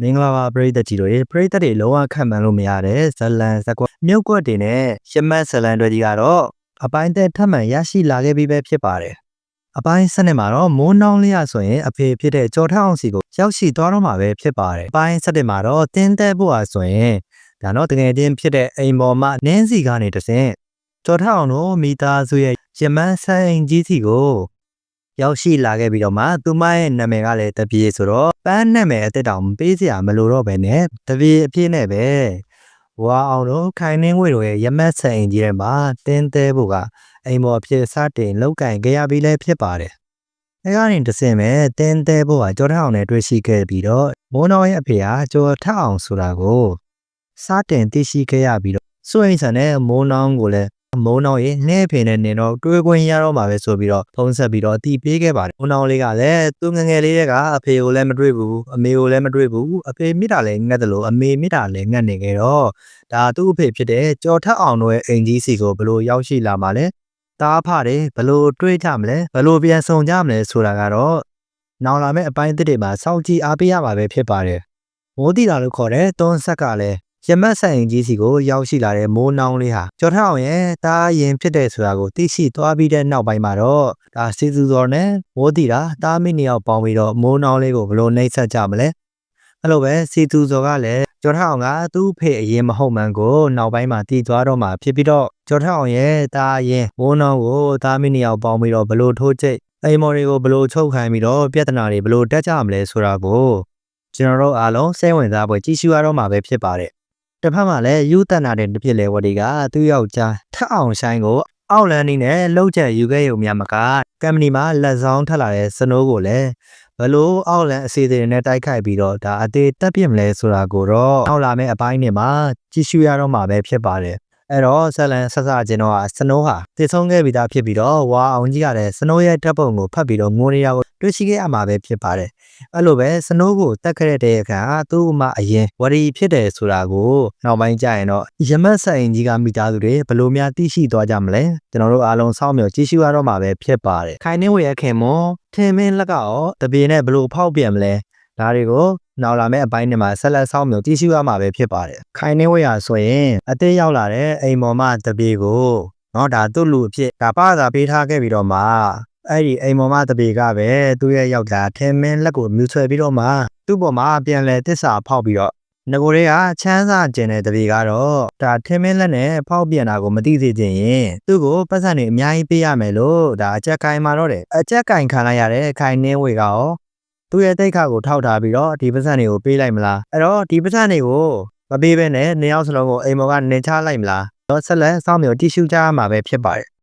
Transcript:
မင်္ဂလာပါပရိသတ်ကြီးတို့ရေပရိသတ်တွေလုံးဝခံမှန်းလို့မရတဲ့ဇလန်ဇကွက်မြုပ်ကွက်တွေနဲ့ရှမတ်ဇလန်တွေကြီးကတော့အပိုင်းသက်ထပ်မံရရှိလာခဲ့ပြီးပဲဖြစ်ပါတယ်အပိုင်းစနစ်မှာတော့မိုးနှောင်းလေးရဆိုရင်အဖေဖြစ်တဲ့ကြော်ထအောင်စီကိုရောက်ရှိသွားတော့မှာပဲဖြစ်ပါတယ်အပိုင်းစနစ်မှာတော့တင်းသက်ဖို့ဟာဆိုရင်ဒါတော့တကယ်ချင်းဖြစ်တဲ့အိမ်ပေါ်မှာနင်းစီကနေတဆင့်ကြော်ထအောင်တို့မိသားစုရဲ့ရှမတ်ဆိုင်ကြီးစီကို ရောက်ရှိလာခဲ့ပြီးတော့မှသူမရဲ့နာမည်ကလည်းတပြေဆိုတော့ပန်းနာမည်အသက်တောင်ပေးစရာမလိုတော့ပဲနဲ့တပြေအဖြစ်နဲ့ပဲဝါအောင်တို့ခိုင်နှင်းဝေတို့ရဲ့ရမတ်ဆိုင်ကြီးထဲမှာတင်းသေးဖို့ကအိမ်မော်ဖြစ်စတင်လောက်ကင်ခဲ့ရပြီးလည်းဖြစ်ပါတယ်။အဲကနေတစင်မဲ့တင်းသေးဖို့ကကြောထအောင်နဲ့တွေ့ရှိခဲ့ပြီးတော့မိုးနောင်ရဲ့အဖေကကြောထအောင်ဆိုတာကိုစတင်သိရှိခဲ့ရပြီးတော့စွန့်ဆန်တဲ့မိုးနောင်ကိုလည်း မိုးနောင်ရေနှဲဖေနဲ့နေတော့တွေးခွင့်ရတော့မှာပဲဆိုပြီးတော့ဖုံးဆက်ပြီးတော့အတီးပေးခဲ့ပါတယ်မိုးနောင်လေးကလည်းသူငယ်ငယ်လေးကအဖေကိုလည်းမတွေ့ဘူးအမေကိုလည်းမတွေ့ဘူးအဖေမိတာလည်းငတ်တယ်လို့အမေမိတာလည်းငတ်နေခဲ့တော့ဒါသူ့အဖေဖြစ်တဲ့ကြော်ထက်အောင်တို့ရဲ့အိမ်ကြီးစီကိုဘလို့ရောက်ရှိလာမှာလဲတားဖတယ်ဘလို့တွေးကြမလဲဘလို့ပြန်ဆောင်ကြမလဲဆိုတာကတော့နောင်လာမယ့်အပိုင်းအသစ်တွေမှာစောင့်ကြည့်အားပေးရမှာပဲဖြစ်ပါတယ်မိုးတီတာလို့ခေါ်တဲ့သွန်းဆက်ကလည်း ရမတ်ဆိုင်ကြီးစီကိုရောက်ရှိလာတဲ့မိုးနှောင်းလေးဟာကျော်ထအောင်ရဲ့တားရင်ဖြစ်တဲ့ဆိုတာကိုသိရှိသွားပြီးတဲ့နောက်ပိုင်းမှာတော့ဒါစီစုစော်နဲ့မိုးတီတာတားမိနှစ်ယောက်ပေါင်းပြီးတော့မိုးနှောင်းလေးကိုဘယ်လိုနှိမ့်ဆက်ကြမလဲအဲ့လိုပဲစီသူစော်ကလည်းကျော်ထအောင်ကသူ့ဖေအရင်မဟုတ်မှန်ကိုနောက်ပိုင်းမှာတည်သွားတော့မှဖြစ်ပြီးတော့ကျော်ထအောင်ရဲ့တားရင်မိုးနှောင်းကိုတားမိနှစ်ယောက်ပေါင်းပြီးတော့ဘယ်လိုထိုးချိတ်အိမ်မော်တွေကိုဘယ်လိုချုပ်ခိုင်းပြီးတော့ပြဿနာတွေဘယ်လိုတက်ကြမလဲဆိုတာကိုကျွန်တော်တို့အားလုံးစိတ်ဝင်စားပွဲကြည့်ရှုရတော့မှာပဲဖြစ်ပါတယ် တစ်ဖက်မှာလည်းယူတန်နာတဲ့တစ်ဖြစ်လေဝတီကသူ့ယောက်ျားထက်အောင်ဆိုင်ကိုအောက်လန်းနေနဲ့လှုပ်ချက်ယူခဲ့ရုံများမကကမ်ပဏီမှာလက်ဆောင်ထက်လာတဲ့စနိုးကိုလည်းဘလို့အောက်လန်းအစီအစဉ်နဲ့တိုက်ခိုက်ပြီးတော့ဒါအသေးတက်ပြစ်မလဲဆိုတာကိုတော့အောက်လာမယ့်အပိုင်းတွေမှာကြည့်ရှုရတော့မှာပဲဖြစ်ပါတယ်အဲ့တော့ဆက်လန်ဆက်စချင်းတော့စနိုးဟာတည်ဆုံးခဲ့ပြီးသားဖြစ်ပြီးတော့ဝါအောင်ကြီးကလည်းစနိုးရဲ့ဓာတ်ပုံကိုဖတ်ပြီးတော့ငိုနေရကို တွေ့ရှိခဲ့ရမှာပဲဖြစ်ပါတယ်။အဲ့လိုပဲစနိုးကိုတက်ခဲ့တဲ့အခါသူ့မှအရင်ဝရီဖြစ်တယ်ဆိုတာကိုနောက်ပိုင်းကျရင်တော့ယမတ်ဆိုင်ကြီးကမိသားစုတွေဘလို့များသိရှိသွားကြမလဲကျွန်တော်တို့အားလုံးစောင့်မျှော်ကြည့်ရှုရတော့မှာပဲဖြစ်ပါတယ်။ခိုင်နှင်းဝေရခင်မောထင်မင်းလက်ကရောတပြေနဲ့ဘလို့ဖောက်ပြန်မလဲဒါတွေကိုနောက်လာမယ့်အပိုင်းတွေမှာဆက်လက်ဆောင်မျိုးတည်ရှိရမှာပဲဖြစ်ပါတယ်။ခိုင်နေဝေရဆိုရင်အသေးရောက်လာတဲ့အိမ်ပေါ်မှတပြေကိုနော်ဒါသူ့လူအဖြစ်ဒါပသာပေးထားခဲ့ပြီးတော့မှ အဲ့ဒီအိမ်မော်မတပေကပဲသူ့ရဲ့ယောက်ျားထင်းမင်းလက်ကိုမြူဆွဲပြီးတော့မှသူ့ပေါ်မှာပြန်လဲတစ္ဆာဖောက်ပြီးတော့ငကိုတွေကချမ်းသာကျင်တဲ့တပေကတော့ဒါထင်းမင်းလက်နဲ့ဖောက်ပြန်တာကိုမသိစေချင်ရင်သူ့ကိုပတ်စံနေအများကြီးပေးရမယ်လို့ဒါအကြက်ကင်มาတော့တယ်အကြက်ကင်ခံလိုက်ရတဲ့ခိုင်နှင်းဝေကရောသူ့ရဲ့တိတ်ခါကိုထောက်ထားပြီးတော့ဒီပတ်စံတွေကိုပေးလိုက်မလားအဲ့တော့ဒီပတ်စံတွေကိုမပေးဘဲနဲ့နေရောက်စလုံးကိုအိမ်မော်ကနေချလိုက်မလားတော့ဆက်လက်စောင့်မျိုးတိရှုကြရမှာပဲဖြစ်ပါတယ်